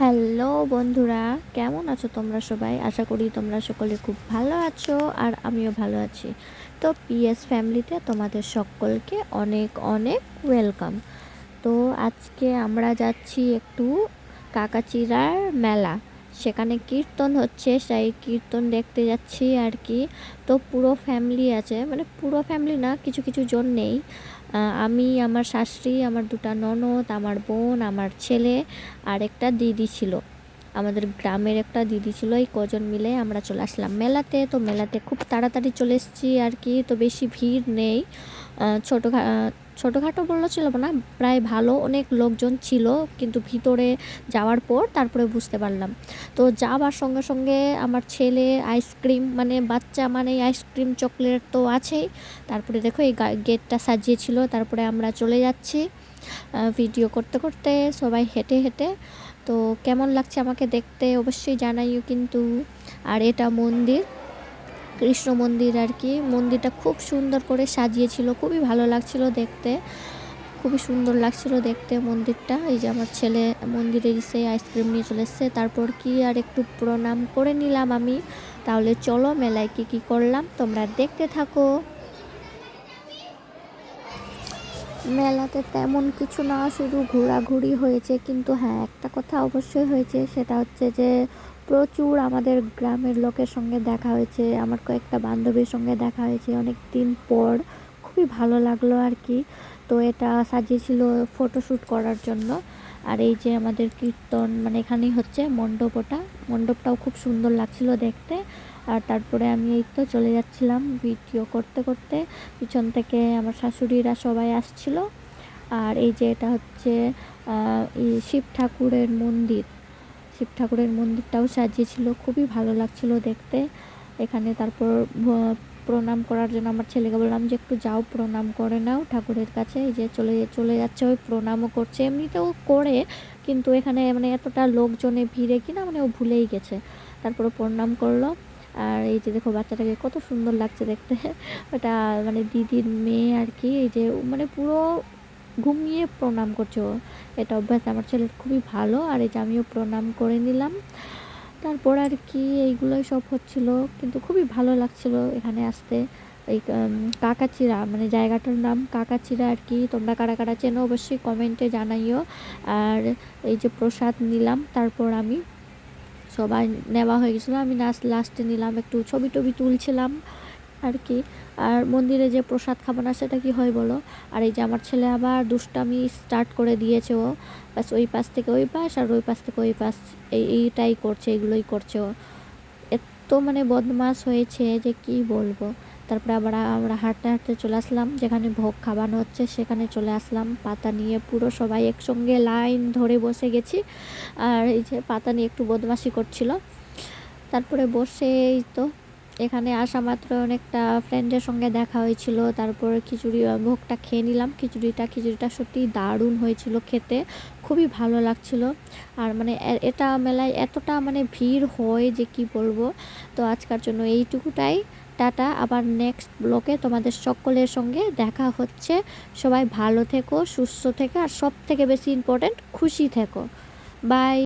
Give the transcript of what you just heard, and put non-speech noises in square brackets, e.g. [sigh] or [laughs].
Hello বন্ধুরা, কেমন আছো তোমরা সবাই? আশা করি তোমরা সকলে খুব ভালো আছো আর আমিও ভালো আছি। তো পিএস ফ্যামিলিতে তোমাদের সকলকে অনেক অনেক ওয়েলকাম। তো আজকে আমরা যাচ্ছি একটু কাকাচিরার মেলা। সেখানে কীর্তন হচ্ছে, সেই কীর্তন দেখতে যাচ্ছি আর কি। তো পুরো ফ্যামিলি আছে মানে পুরো ফ্যামিলি না, কিছু কিছু জন নেই। আমি, আমার শাশুড়ি, আমার দুটা ননদ, আমার বোন, আমার ছেলে আর একটা দিদি ছিল। আমাদের গ্রামের একটা দিদি ছিল, এই কজন মিলে আমরা চলে আসলাম মেলাতে। তো মেলাতে খুব তাড়াতাড়ি চলে এসেছি আর কি, তো বেশি ভিড় নেই। ছোটো ছোটোখাটো বলল ছিল না, প্রায় ভালো অনেক লোকজন ছিল, কিন্তু ভিতরে যাওয়ার পর তারপরে বুঝতে পারলাম। তো যাওয়ার সঙ্গে সঙ্গে আমার ছেলে আইসক্রিম মানে বাচ্চা মানে আইসক্রিম চকলেট তো আছেই। তারপরে দেখো এই গেটটা সাজিয়েছিল, তারপরে আমরা চলে যাচ্ছি ভিডিও করতে করতে সবাই হেঁটে হেঁটে। তো কেমন লাগছে আমাকে দেখতে অবশ্যই জানাইও কিন্তু। আর এটা মন্দির কৃষ্ণ মন্দির আর কি। মন্দিরটা খুব সুন্দর করে সাজিয়েছিল, খুবই ভালো লাগছিল দেখতে। খুবই সুন্দর লাগছিল দেখতে মন্দিরটা। এই যে আমার ছেলে মন্দিরে এসে আইসক্রিম নিয়ে চলে এসছে। তারপর কি আর একটু প্রণাম করে নিলাম আমি। তাহলে চলো মেলায় কি কি করলাম, তোমরা দেখতে থাকো। মেলাতে তেমন কিছু না, শুধু ঘোরাঘুরি হয়েছে। কিন্তু হ্যাঁ একটা কথা অবশ্যই হয়েছে, সেটা হচ্ছে যে প্রচুর আমাদের গ্রামের লোকের সঙ্গে দেখা হয়েছে, আমার কয়েকটা বান্ধবীর সঙ্গে দেখা হয়েছে অনেক দিন পর। খুবই ভালো লাগল আর কি। তো এটা সাজিয়েছিল ফটোশ্যুট করার জন্য। আর এই যে আমাদের কীর্তন মানে এখানেই হচ্ছে মণ্ডপটা। মণ্ডপটাও খুব সুন্দর লাগছিল দেখতে। আর তারপরে আমি এই তো চলে যাচ্ছিলাম ভিডিও করতে করতে। পিছন থেকে আমার শাশুড়িরা সবাই আসছিল। আর এই যে এটা হচ্ছে শিব ঠাকুরের মন্দির। শিব ঠাকুরের মন্দিরটাও সাজিয়েছিল, খুবই ভালো লাগছিল দেখতে। এখানে তারপর প্রণাম করার জন্য আমার ছেলেকে বললাম যে, একটু যাও, প্রণাম করে নাও ঠাকুরের কাছে। এই যে চলে চলে যাচ্ছে, ওই প্রণামও করছে। এমনিতেও করে, কিন্তু এখানে মানে এতটা লোকজনে ভিড়ে কিনা মানে ও ভুলেই গেছে। তারপরে প্রণাম করল। আর এই যে দেখো বাচ্চাটাকে কত সুন্দর লাগছে দেখতে। [laughs] ওটা মানে দিদির মেয়ে আর কি, এই যে মানে পুরো ঘুমিয়ে প্রণাম করছে ও। এটা অভ্যাস আমার ছেলের খুবই ভালো, আর এই যে আমিও প্রণাম করে নিলাম। তারপর আর কি, এইগুলোই সব হচ্ছিল। কিন্তু খুবই ভালো লাগছিল এখানে আসতে। এই কাকাচিরা মানে জায়গাটার নাম কাকাচিরা আর কি, তোমরা কারা কারা চেনো অবশ্যই কমেন্টে জানাইও। আর এই যে প্রসাদ নিলাম, তারপর আমি সবাই নেওয়া হয়ে গেছিল। আমি লাস্ট লাস্টে নিলাম, একটু ছবি টবি তুলছিলাম। আর কি। আর মন্দিরে যে প্রসাদ খাব না, সেটা কি হয় বলো? আর এই যে আমার ছেলে আবার দুষ্টামি স্টার্ট করে দিয়েছে ও। বাস ওই পাশ থেকে ওই পাশ আর ওই পাশ থেকে ওই পাশ। এই, এইটাই করছে, এগুলোই করছে ও। এত মানে বদমাস হয়েছে যে কি বলব? তারপরে আবার আমরা হাঁটতে হাঁটতে চলে আসলাম। যেখানে ভোগ খাওয়ানো হচ্ছে, সেখানে চলে আসলাম। পাতা নিয়ে পুরো সবাই একসঙ্গে লাইন ধরে বসে গেছি। আর এই যে পাতা নিয়ে একটু বদমাশি করছিল। তারপরে বসে এই তো এখানে আসা মাত্র অনেকটা ফ্রেন্ডের সঙ্গে দেখা হয়েছিল, তারপর খিচুড়ি ভোগটা খেয়ে নিলাম। খিচুড়িটা খিচুড়িটা সত্যি দারুণ হয়েছিল খেতে, খুবই ভালো লাগছিল। আর মানে এটা মেলায় এতটা মানে ভিড় হয় যে কি বলব? তো আজকার জন্য এইটুকুটাই। টাটা, আবার নেক্সট ব্লকে তোমাদের সকলের সঙ্গে দেখা হচ্ছে। সবাই ভালো থেকো, সুস্থ থেকো, আর সব থেকে বেশি ইম্পর্ট্যান্ট খুশি থেকো। বাই